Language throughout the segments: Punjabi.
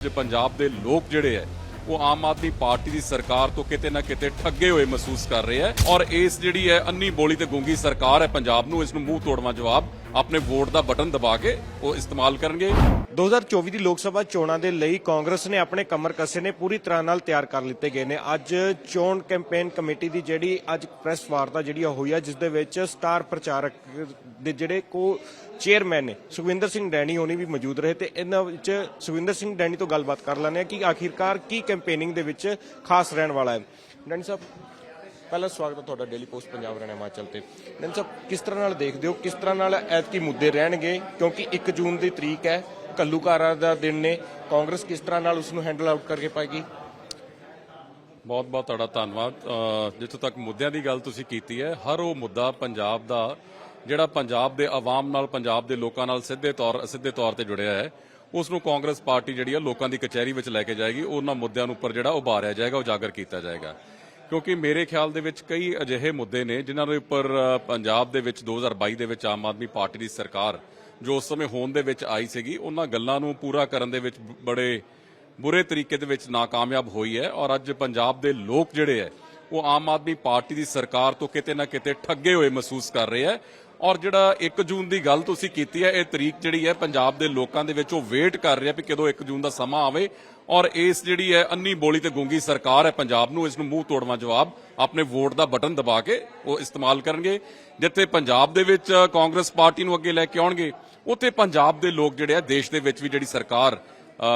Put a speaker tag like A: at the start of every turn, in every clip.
A: ਜੇ ਪੰਜਾਬ ਦੇ ਲੋਕ ਜਿਹੜੇ ਐ ਉਹ ਆਮ ਆਦਮੀ ਪਾਰਟੀ ਦੀ ਸਰਕਾਰ ਤੋਂ ਕਿਤੇ ਨਾ ਕਿਤੇ ਠੱਗੇ ਹੋਏ ਮਹਿਸੂਸ ਕਰ ਰਹੇ ਐ ਔਰ ਇਸ ਜਿਹੜੀ ਹੈ ਅੰਨੀ ਬੋਲੀ ਤੇ ਗੂੰਗੀ ਸਰਕਾਰ ਹੈ ਪੰਜਾਬ ਨੂੰ, ਇਸ ਨੂੰ ਮੂੰਹ ਤੋੜਵਾ ਜਵਾਬ, ਆਪਣੇ ਵੋਟ ਦਾ ਬਟਨ ਦਬਾ ਕੇ ਉਹ ਇਸਤੇਮਾਲ ਕਰਨਗੇ।
B: 2024 ਦੀ ਲੋਕ ਸਭਾ ਚੋਣਾਂ ਦੇ ਲਈ ਕਾਂਗਰਸ ਨੇ ਆਪਣੇ ਕਮਰ ਕੱਸੇ ਨੇ ਪੂਰੀ ਤਰ੍ਹਾਂ ਨਾਲ ਤਿਆਰ ਕਰ ਲਿੱਤੇ ਗਏ ਨੇ। ਅੱਜ ਚੋਣ ਕੈਂਪੇਨ ਕਮੇਟੀ ਦੀ ਜਿਹੜੀ ਅੱਜ ਪ੍ਰੈਸ ਵਾਰਤਾ ਜਿਹੜੀ ਆ ਹੋਈ ਆ, ਜਿਸ ਦੇ ਵਿੱਚ ਸਟਾਰ ਪ੍ਰਚਾਰਕ ਦੇ ਜਿਹੜੇ ਕੋ ਚੇਅਰਮੈਨ ਨੇ, ਸੁਖਵਿੰਦਰ ਸਿੰਘ ਡੈਣੀ ਹੋਣੀ ਵੀ ਮੌਜੂਦ ਰਹੇ ਤੇ ਇਹਨਾਂ ਵਿੱਚ ਸੁਖਵਿੰਦਰ ਸਿੰਘ ਡੈਣੀ ਤੋਂ ਗੱਲਬਾਤ ਕਰ ਲੈਂਦੇ ਆ ਕਿ ਆਖਿਰਕਾਰ ਕੀ ਕੈਂਪੇਨਿੰਗ ਦੇ ਵਿੱਚ ਖਾਸ ਰਹਿਣ ਵਾਲਾ ਹੈ। ਡੈਣੀ ਸਾਹਿਬ, ਪਹਿਲਾ ਸਵਾਗਤ ਹੈ ਤੁਹਾਡਾ ਡੇਲੀ ਪੋਸਟ ਪੰਜਾਬ ਹਰਿਆਣਾ ਹਿਮਾਚਲ ਤੇ। ਡੈਣੀ ਸਾਹਿਬ, ਕਿਸ ਤਰ੍ਹਾਂ ਨਾਲ ਦੇਖਦੇ ਹੋ, ਕਿਸ ਤਰ੍ਹਾਂ ਨਾਲ ਐਤਕੀ ਮੁੱਦੇ ਰਹਿਣਗੇ? ਕਿਉਂਕਿ 1 ਜੂਨ ਦੀ ਤਰੀਕ ਹੈ ਕੱਲੂਕਾਰਾ ਦਾ ਦਿਨ ਨੇ। ਕਾਂਗਰਸ ਕਿਸ ਤਰ੍ਹਾਂ ਨਾਲ ਉਸ ਨੂੰ ਹੈਂਡਲ ਆਊਟ ਕਰਕੇ ਪਾਏਗੀ?
A: ਬਹੁਤ ਬਹੁਤ ਤੁਹਾਡਾ ਧੰਨਵਾਦ। ਜਿੱਥੋਂ ਤੱਕ ਮੁੱਦਿਆਂ ਦੀ ਗੱਲ ਤੁਸੀਂ ਕੀਤੀ ਹੈ, ਹਰ ਉਹ ਮੁੱਦਾ ਪੰਜਾਬ ਦਾ, ਜਿਹੜਾ ਪੰਜਾਬ ਦੇ ਆਵਾਮ ਨਾਲ, ਪੰਜਾਬ ਦੇ ਲੋਕਾਂ ਨਾਲ ਸਿੱਧੇ ਤੌਰ ਸਿੱਧੇ ਤੌਰ ਤੇ ਜੁੜਿਆ ਹੈ ਉਸ ਨੂੰ ਕਾਂਗਰਸ ਪਾਰਟੀ ਜਿਹੜੀ ਹੈ ਲੋਕਾਂ ਦੀ ਕਚਹਿਰੀ ਵਿੱਚ ਲੈ ਕੇ ਜਾਏਗੀ। ਉਹਨਾਂ ਮੁੱਦਿਆਂ ਨੂੰ ਉੱਪਰ ਜਿਹੜਾ ਉਭਾਰਿਆ ਜਾਏਗਾ, ਉਜਾਗਰ ਕੀਤਾ ਜਾਏਗਾ। ਕਿਉਂਕਿ ਮੇਰੇ ਖਿਆਲ ਦੇ ਵਿੱਚ ਕਈ ਅਜਿਹੇ ਮੁੱਦੇ ਨੇ ਜਿਨ੍ਹਾਂ ਦੇ ਉੱਪਰ ਪੰਜਾਬ ਦੇ ਵਿੱਚ 2022 ਦੇ ਵਿੱਚ ਆਮ ਆਦਮੀ ਪਾਰਟੀ ਦੀ ਸਰਕਾਰ ਜੋ ਉਸ ਸਮੇਂ ਹੋਣ ਦੇ ਵਿੱਚ ਆਈ ਸੀਗੀ, ਉਹਨਾਂ ਗੱਲਾਂ ਨੂੰ ਪੂਰਾ ਕਰਨ ਦੇ ਵਿੱਚ ਬੜੇ ਬੁਰੇ ਤਰੀਕੇ ਦੇ ਵਿੱਚ ਨਾਕਾਮਯਾਬ ਹੋਈ ਹੈ ਔਰ ਅੱਜ ਪੰਜਾਬ ਦੇ ਲੋਕ ਜਿਹੜੇ ਹੈ, ਉਹ ਆਮ ਆਦਮੀ ਪਾਰਟੀ ਦੀ ਸਰਕਾਰ ਤੋਂ ਕਿਤੇ ਨਾ ਕਿਤੇ ਠੱਗੇ ਹੋਏ ਮਹਿਸੂਸ ਕਰ ਰਹੇ ਹੈ ਔਰ ਜਿਹੜਾ 1 ਜੂਨ ਦੀ ਗੱਲ ਤੁਸੀਂ ਕੀਤੀ ਹੈ, ਇਹ ਤਰੀਕ ਜਿਹੜੀ ਹੈ ਪੰਜਾਬ ਦੇ ਲੋਕਾਂ ਦੇ ਵਿੱਚ ਉਹ ਵੇਟ ਕਰ ਰਿਹਾ ਵੀ ਕਦੋਂ 1 ਜੂਨ ਦਾ ਸਮਾਂ ਆਵੇ ਔਰ ਇਸ ਜਿਹੜੀ ਹੈ ਅੰਨੀ ਬੋਲੀ ਤੇ ਗੂੰਗੀ ਸਰਕਾਰ ਹੈ ਪੰਜਾਬ ਨੂੰ, ਇਸ ਨੂੰ ਮੂੰਹ ਤੋੜਵਾ ਜਵਾਬ, ਆਪਣੇ ਵੋਟ ਦਾ ਬਟਨ ਦਬਾ ਕੇ ਉਹ ਇਸਤੇਮਾਲ ਕਰਨਗੇ। ਜਿੱਥੇ ਪੰਜਾਬ ਦੇ ਵਿੱਚ ਕਾਂਗਰਸ ਪਾਰਟੀ ਨੂੰ ਅੱਗੇ ਲੈ ਕੇ ਆਉਣਗੇ, ਉੱਥੇ ਪੰਜਾਬ ਦੇ ਲੋਕ ਜਿਹੜੇ ਆ, ਦੇਸ਼ ਦੇ ਵਿੱਚ ਵੀ ਜਿਹੜੀ ਸਰਕਾਰ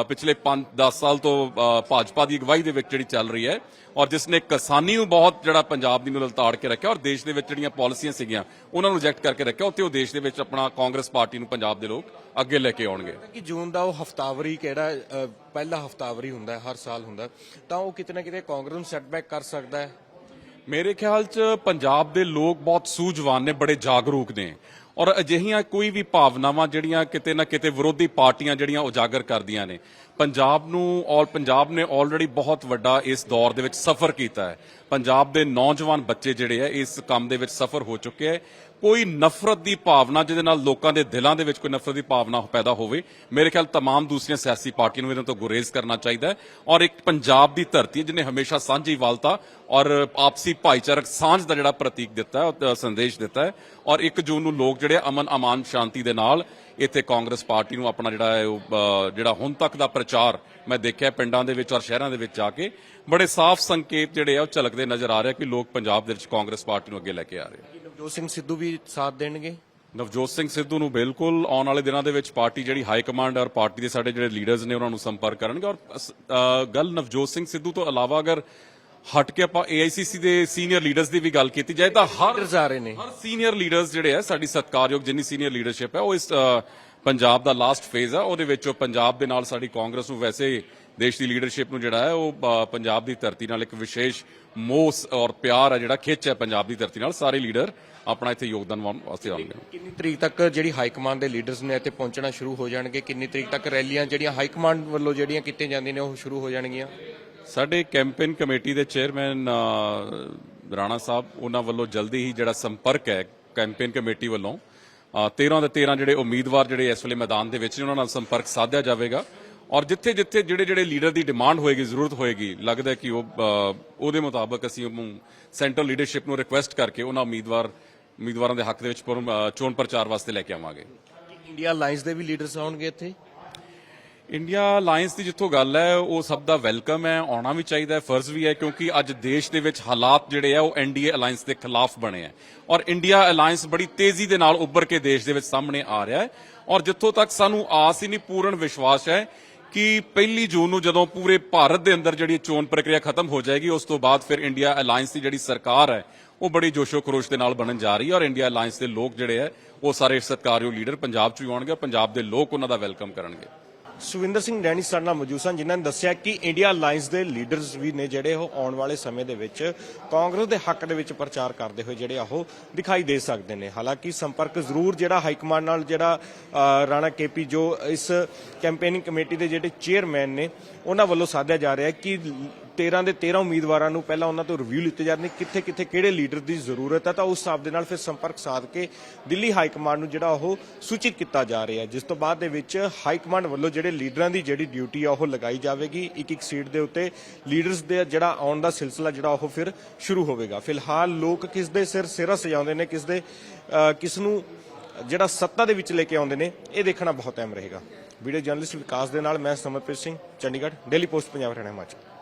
A: ਪਿਛਲੇ 5-10 ਸਾਲ ਤੋਂ ਭਾਜਪਾ ਦੀ ਅਗਵਾਈ ਦੇ ਵਿੱਚ ਜਿਹੜੀ ਚੱਲ ਰਹੀ ਹੈ ਔਰ ਜਿਸ ਨੇ ਕਿਸਾਨੀ ਨੂੰ ਬਹੁਤ ਜਿਹੜਾ ਪੰਜਾਬ ਦੀ ਨੂੰ ਲਲਤਾੜ ਕੇ ਰੱਖਿਆ ਔਰ ਦੇਸ਼ ਦੇ ਵਿੱਚ ਜਿਹੜੀਆਂ ਪਾਲਿਸੀਆਂ ਸੀਗੀਆਂ ਉਹਨਾਂ ਨੂੰ ਰਿਜੈਕਟ ਕਰਕੇ ਰੱਖਿਆ ਉੱਥੇ ਉਹ ਦੇਸ਼ ਦੇ ਵਿੱਚ ਆਪਣਾ ਕਾਂਗਰਸ ਪਾਰਟੀ ਨੂੰ ਪੰਜਾਬ ਦੇ ਲੋਕ ਅੱਗੇ ਲੈ ਕੇ ਆਉਣਗੇ।
B: ਕਿ ਜੂਨ ਦਾ ਉਹ ਹਫਤਾਵਰੀ ਕਿਹੜਾ ਪਹਿਲਾ ਹਫਤਾਵਰੀ ਹੁੰਦਾ ਹਰ ਸਾਲ ਹੁੰਦਾ ਤਾਂ ਉਹ ਕਿਤੇ ਨਾ ਕਿਤੇ ਕਾਂਗਰਸ ਨੂੰ ਸੈਟਬੈਕ ਕਰ ਸਕਦਾ ਹੈ?
A: ਮੇਰੇ ਖਿਆਲ 'ਚ ਪੰਜਾਬ ਦੇ ਲੋਕ ਬਹੁਤ ਸੂਝਵਾਨ ਨੇ ਬੜੇ ਜਾਗਰੂਕ ਨੇ। ਔਰ ਅਜਿਹੀਆਂ ਕੋਈ ਵੀ ਭਾਵਨਾਵਾਂ ਜਿਹੜੀਆਂ ਕਿਤੇ ਨਾ ਕਿਤੇ ਵਿਰੋਧੀ ਪਾਰਟੀਆਂ ਜਿਹੜੀਆਂ ਉਜਾਗਰ ਕਰਦੀਆਂ ਨੇ ਪੰਜਾਬ ਨੂੰ ਔਰ ਪੰਜਾਬ ਨੇ ਆਲਰੇਡੀ ਬਹੁਤ ਵੱਡਾ ਇਸ ਦੌਰ ਦੇ ਵਿੱਚ ਸਫ਼ਰ ਕੀਤਾ ਹੈ ਪੰਜਾਬ ਦੇ ਨੌਜਵਾਨ ਬੱਚੇ ਜਿਹੜੇ ਆ ਇਸ ਕੰਮ ਦੇ ਵਿੱਚ ਸਫ਼ਰ ਹੋ ਚੁੱਕੇ ਹੈ ਕੋਈ ਨਫ਼ਰਤ ਦੀ ਭਾਵਨਾ ਜਿਹਦੇ ਨਾਲ ਲੋਕਾਂ ਦੇ ਦਿਲਾਂ ਦੇ ਵਿੱਚ ਕੋਈ ਨਫ਼ਰਤ ਦੀ ਭਾਵਨਾ ਪੈਦਾ ਹੋਵੇ ਮੇਰੇ ਖਿਆਲ तमाम ਦੂਸਰੀਆਂ ਸਿਆਸੀ ਪਾਰਟੀਆਂ ਨੂੰ ਇਹਨਾਂ ਤੋਂ ਗੁਰੇਜ਼ ਕਰਨਾ ਚਾਹੀਦਾ ਹੈ ਔਰ ਇੱਕ ਪੰਜਾਬ ਦੀ ਧਰਤੀ ਹੈ ਜਿਹਨੇ ਹਮੇਸ਼ਾ ਸਾਂਝੀਵਾਲਤਾ ਔਰ ਆਪਸੀ ਭਾਈਚਾਰਕ ਸਾਂਝ ਦਾ ਜਿਹੜਾ ਪ੍ਰਤੀਕ ਦਿੱਤਾ ਹੈ ਉਹ ਸੰਦੇਸ਼ ਦਿੱਤਾ ਹੈ ਔਰ 1 ਜੂਨ ਨੂੰ ਲੋਕ ਜਿਹੜੇ ਅਮਨ ਅਮਾਨ ਸ਼ਾਂਤੀ ਦੇ ਨਾਲ ਇੱਥੇ ਕਾਂਗਰਸ ਪਾਰਟੀ ਨੂੰ ਆਪਣਾ ਜਿਹੜਾ ਹੈ ਉਹ ਜਿਹੜਾ ਹੁਣ ਤੱਕ ਦਾ ਪ੍ਰਚਾਰ ਮੈਂ ਦੇਖਿਆ ਪਿੰਡਾਂ ਦੇ ਵਿੱਚ ਔਰ ਸ਼ਹਿਰਾਂ ਦੇ ਵਿੱਚ ਜਾ ਕੇ ਬੜੇ ਸਾਫ਼ ਸੰਕੇਤ ਜਿਹੜੇ ਆ ਉਹ ਝਲਕਦੇ ਨਜ਼ਰ ਆ ਰਿਹਾ ਕਿ ਲੋਕ ਪੰਜਾਬ ਦੇ ਵਿੱਚ ਕਾਂਗਰਸ ਪਾਰਟੀ ਨੂੰ ਅੱਗੇ ਲੈ ਕੇ ਆ ਰਹੇ
B: ਨਵਜੋਤ ਸਿੰਘ ਸਿੱਧੂ ਵੀ ਸਾਥ ਦੇਣਗੇ?
A: ਨਵਜੋਤ ਸਿੰਘ ਸਿੱਧੂ ਨੂੰ ਬਿਲਕੁਲ ਆਉਣ ਵਾਲੇ ਦਿਨਾਂ ਦੇ ਵਿੱਚ ਪਾਰਟੀ ਜਿਹੜੀ ਹਾਈ ਕਮਾਂਡ ਔਰ ਪਾਰਟੀ ਦੇ ਸਾਡੇ ਜਿਹੜੇ ਲੀਡਰਸ ਨੇ ਉਹਨਾਂ ਨੂੰ ਸੰਪਰਕ ਕਰਨਗੇ ਔਰ ਗੱਲ ਨਵਜੋਤ ਸਿੰਘ ਸਿੱਧੂ ਤੋਂ ਇਲਾਵਾ ਅਗਰ ਹਟ ਕੇ ਆਪਾਂ AICC ਦੇ ਸੀਨੀਅਰ ਲੀਡਰਸ ਦੀ ਵੀ ਗੱਲ ਕੀਤੀ ਜਾਏ ਤਾਂ ਹਰ
B: ਲੀਡਰਸ ਆ ਰਹੇ ਨੇ।
A: ਹਰ ਸੀਨੀਅਰ ਲੀਡਰਸ ਜਿਹੜੇ ਆ ਸਾਡੀ ਸਤਿਕਾਰਯੋਗ ਜਿੰਨੀ ਸੀਨੀਅਰ ਲੀਡਰਸ਼ਿਪ ਹੈ ਉਹ ਇਸ ਪੰਜਾਬ ਦਾ ਲਾਸਟ ਫੇਜ਼ ਆ। ਉਹਦੇ ਵਿੱਚ ਉਹ ਪੰਜਾਬ ਦੇ ਨਾਲ ਸਾਡੀ ਕਾਂਗਰਸ ਨੂੰ ਵੈਸੇ ਦੇਸ਼ ਦੀ ਲੀਡਰਸ਼ਿਪ ਨੂੰ ਜਿਹੜਾ ਹੈ ਉਹ ਪੰਜਾਬ ਦੀ ਧਰਤੀ ਨਾਲ ਇੱਕ ਵਿਸ਼ੇਸ਼ ਮੋਹ ਔਰ ਪਿਆਰ ਹੈ ਜਿਹੜਾ ਖਿੱਚ ਹੈ ਪੰਜਾਬ ਦੀ ਧਰਤੀ ਨਾਲ। ਸਾਰੇ ਲੀਡਰ ਆਪਣਾ ਇੱਥੇ ਯੋਗਦਾਨ ਵਾਸਤੇ ਆਉਣਗੇ
B: ਕਿੰਨੀ ਤਰੀਕ ਤੱਕ ਜਿਹੜੀ ਹਾਈ ਕਮਾਂਡ ਦੇ ਲੀਡਰਸ ਨੇ ਇੱਥੇ ਪਹੁੰਚਣਾ ਸ਼ੁਰੂ ਹੋ ਜਾਣਗੇ? ਕਿੰਨੀ ਤਰੀਕ ਤੱਕ ਰੈਲੀਆਂ ਜਿਹੜੀਆਂ ਹਾਈ ਕਮਾਂਡ ਵੱਲੋਂ ਜਿਹੜੀਆਂ ਕੀਤੀਆਂ ਜਾਂਦੀਆਂ ਨੇ ਉਹ ਸ਼ੁਰੂ ਹੋ ਜਾਣਗੀਆਂ?
A: ਸਾਡੇ ਕੈਂਪੇਨ ਕਮੇਟੀ ਦੇ ਚੇਅਰਮੈਨ ਰਾਣਾ ਸਾਹਿਬ ਉਹਨਾਂ ਵੱਲੋਂ ਜਲਦੀ ਹੀ ਜਿਹੜਾ ਸੰਪਰਕ ਹੈ ਕੈਂਪੇਨ ਕਮੇਟੀ ਵੱਲੋਂ ਅ, 13 ਦੇ 13 ਜਿਹੜੇ ਉਮੀਦਵਾਰ ਜਿਹੜੇ ਇਸ ਵੇਲੇ ਮੈਦਾਨ ਦੇ ਵਿੱਚ ਨੇ ਉਹਨਾਂ ਨਾਲ ਸੰਪਰਕ ਸਾਧਿਆ ਜਾਵੇਗਾ। ਔਰ ਜਿੱਥੇ ਜਿੱਥੇ ਜਿਹੜੇ ਜਿਹੜੇ ਲੀਡਰ ਦੀ ਡਿਮਾਂਡ ਹੋਏਗੀ ਜ਼ਰੂਰਤ ਹੋਏਗੀ ਲੱਗਦਾ ਕਿ ਉਹ ਉਹਦੇ ਮੁਤਾਬਕ ਅਸੀਂ ਉਹਨੂੰ ਸੈਂਟਰਲ ਲੀਡਰਸ਼ਿਪ ਨੂੰ ਰਿਕੁਐਸਟ ਕਰਕੇ ਉਹਨਾਂ ਉਮੀਦਵਾਰ ਉਮੀਦਵਾਰਾਂ ਦੇ ਹੱਕ ਦੇ ਵਿੱਚ ਚੋਣ ਪ੍ਰਚਾਰ ਵਾਸਤੇ ਲੈ ਕੇ ਆਵਾਂਗੇ।
B: ਇੰਡੀਆ ਅਲਾਈਅੰਸ ਦੇ ਵੀ ਲੀਡਰਸ ਆਉਣਗੇ ਇੱਥੇ?
A: ਇੰਡੀਆ ਅਲਾਈਅੰਸ ਦੀ ਜਿੱਥੋਂ ਗੱਲ ਹੈ, ਉਹ ਸਭ ਦਾ ਵੈਲਕਮ ਹੈ, ਆਉਣਾ ਵੀ ਚਾਹੀਦਾ ਹੈ, ਫਰਜ਼ ਵੀ ਹੈ, ਕਿਉਂਕਿ ਅੱਜ ਦੇਸ਼ ਦੇ ਵਿੱਚ ਹਾਲਾਤ ਜਿਹੜੇ ਆ ਉਹ ਐਨਡੀਏ ਅਲਾਈਅੰਸ ਦੇ ਖਿਲਾਫ ਬਣੇ ਆ ਔਰ ਇੰਡੀਆ ਅਲਾਈਅੰਸ ਬੜੀ ਤੇਜ਼ੀ ਦੇ ਨਾਲ ਉੱਭਰ ਕੇ ਦੇਸ਼ ਦੇ ਵਿੱਚ ਸਾਹਮਣੇ ਆ ਰਿਹਾ ਹੈ। ਔਰ ਜਿੱਥੋਂ ਤੱਕ ਸਾਨੂੰ ਆਸ ਹੀ ਨਹੀਂ, ਪੂਰਨ ਵਿਸ਼ਵਾਸ ਹੈ ਕਿ ਪਹਿਲੀ ਜੂਨ ਨੂੰ ਜਦੋਂ ਪੂਰੇ ਭਾਰਤ ਦੇ ਅੰਦਰ ਜਿਹੜੀ ਚੋਣ ਪ੍ਰਕਿਰਿਆ ਖਤਮ ਹੋ ਜਾਏਗੀ, ਉਸ ਤੋਂ ਬਾਅਦ ਫਿਰ ਇੰਡੀਆ ਅਲਾਈਅੰਸ ਦੀ ਜਿਹੜੀ ਸਰਕਾਰ ਹੈ, ਉਹ ਬੜੀ ਜੋਸ਼ੋ ਖਰੋਸ਼ ਦੇ ਨਾਲ ਬਣਨ ਜਾ ਰਹੀ ਹੈ। ਔਰ ਇੰਡੀਆ ਅਲਾਈਅੰਸ ਦੇ ਲੋਕ ਜਿਹੜੇ ਹੈ, ਉਹ ਸਾਰੇ ਸਤਿਕਾਰਯੋਗ ਲੀਡਰ ਪੰਜਾਬ ਚ ਵੀ ਆਉਣਗੇ ਔਰ ਪੰਜਾਬ ਦੇ ਲੋਕ ਉਹਨਾਂ ਦਾ ਵੈਲਕਮ ਕਰਨਗੇ।
B: ਸੁਵਿੰਦਰ ਸਿੰਘ ਡੈਣੀ ਸਾਡੇ ਨਾਲ ਮੌਜੂਦ ਸਨ ਜਿਨ੍ਹਾਂ ਨੇ ਦੱਸਿਆ ਕਿ ਇੰਡੀਆ ਅਲਾਈਅੰਸ ਦੇ ਲੀਡਰਸ ਵੀ ਨੇ ਜਿਹੜੇ ਉਹ ਆਉਣ ਵਾਲੇ ਸਮੇਂ ਦੇ ਵਿੱਚ ਕਾਂਗਰਸ ਦੇ ਹੱਕ ਦੇ ਵਿੱਚ ਪ੍ਰਚਾਰ ਕਰਦੇ ਹੋਏ ਜਿਹੜੇ ਆ ਉਹ ਦਿਖਾਈ ਦੇ ਸਕਦੇ ਨੇ। ਹਾਲਾਂਕਿ ਸੰਪਰਕ ਜ਼ਰੂਰ ਜਿਹੜਾ ਹਾਈ ਕਮਾਂਡ ਨਾਲ ਜਿਹੜਾ ਅ, ਰਾਣਾ ਕੇਪੀ ਜੋ ਇਸ ਕੈਂਪੇਨਿੰਗ ਕਮੇਟੀ ਦੇ ਜਿਹੜੇ ਚੇਅਰਮੈਨ ਨੇ ਉਹਨਾਂ ਵੱਲੋਂ ਸਾਧਿਆ ਜਾ ਰਿਹਾ ਹੈ ਕਿ 13 ਦੇ 13 ਉਮੀਦਵਾਰਾਂ ਨੂੰ ਪਹਿਲਾਂ ਉਹਨਾਂ ਤੋਂ ਰਿਵਿਊ ਲਿੱਤੇ ਜਾ ਰਹੇ ਨੇ ਕਿੱਥੇ ਕਿੱਥੇ ਕਿਹੜੇ ਲੀਡਰ ਦੀ ਜ਼ਰੂਰਤ ਹੈ ਤਾਂ ਉਸ ਹਿਸਾਬ ਦੇ ਨਾਲ ਫਿਰ ਸੰਪਰਕ ਸਾਧ ਕੇ ਦਿੱਲੀ ਹਾਈ ਕਮਾਂਡ ਨੂੰ ਜਿਹੜਾ ਉਹ ਸੂਚਿਤ ਕੀਤਾ ਜਾ ਰਿਹਾ ਜਿਸ ਤੋਂ ਬਾਅਦ ਦੇ ਵਿੱਚ ਹਾਈ ਕਮਾਂਡ ਵੱਲੋਂ ਜਿਹੜੇ ਲੀਡਰਾਂ ਦੀ ਜਿਹੜੀ ਡਿਊਟੀ ਆ, ਉਹ ਲਗਾਈ ਜਾਵੇਗੀ। ਇੱਕ ਇੱਕ ਸੀਟ ਦੇ ਉੱਤੇ ਲੀਡਰਸ ਦੇ ਜਿਹੜਾ ਆਉਣ ਦਾ ਸਿਲਸਿਲਾ ਜਿਹੜਾ ਉਹ ਫਿਰ ਸ਼ੁਰੂ ਹੋਵੇਗਾ। ਫਿਲਹਾਲ ਲੋਕ ਕਿਸ ਦੇ ਸਿਰ ਸਿਰਾ ਸਜਾਉਂਦੇ ਨੇ, ਕਿਸ ਦੇ ਕਿਸ ਨੂੰ ਜਿਹੜਾ ਸੱਤਾ ਦੇ ਵਿੱਚ ਲੈ ਕੇ ਆਉਂਦੇ ਨੇ, ਇਹ ਦੇਖਣਾ ਬਹੁਤ ਅਹਿਮ ਰਹੇਗਾ। ਵੀਡੀਓ ਜਰਨਲਿਸਟ ਵਿਕਾਸ ਦੇ ਨਾਲ ਮੈਂ ਸਮਰਪ੍ਰੀਤ ਸਿੰਘ, ਚੰਡੀਗੜ੍ਹ, ਡੇਲੀ ਪੋਸਟ, ਪੰਜਾਬ, ਹਰਿਆਣਾ, ਹਿਮਾਚਲ।